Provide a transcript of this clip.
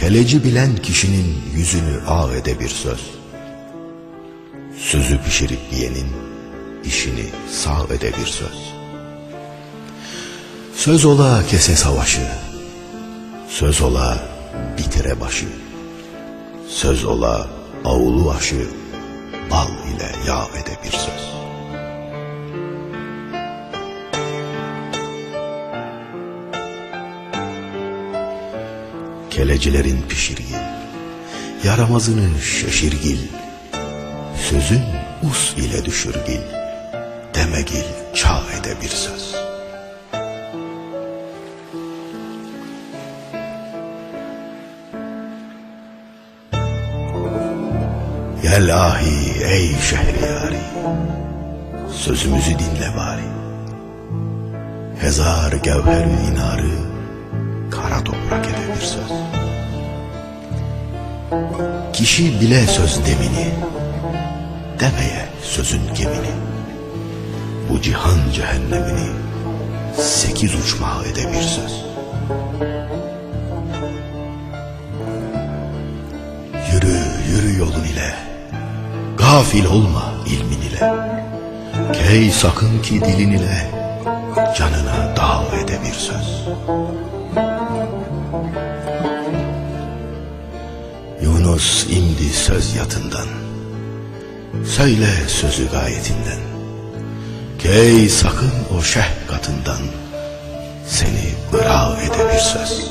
Keleci bilen kişinin yüzünü ağ ede bir söz. Sözü pişirip yiyenin işini sağ ede bir söz. Söz ola kese savaşı, söz ola bitire başı, söz ola avulu aşı, bal ile yağ ede bir söz. Kelecilerin pişirgil, yaramazını şaşırgil, sözün us ile düşürgil, demegil çağ ede bir söz. Gel ahi ey şehriyari, sözümüzü dinle bari. Hezar gevher inarı, kara toprak bir. Kişi bile söz demini, demeye sözün gemini. Bu cihan cehennemini, sekiz uçmağı ede söz. Yürü, yürü yolun ile, gafil olma ilmin ile. Key sakın ki dilin ile, canına dağ ede bir söz. Yunus indi söz yatından, söyle sözü gayetinden. Key sakın o şeh katından, seni bırav ede bir söz.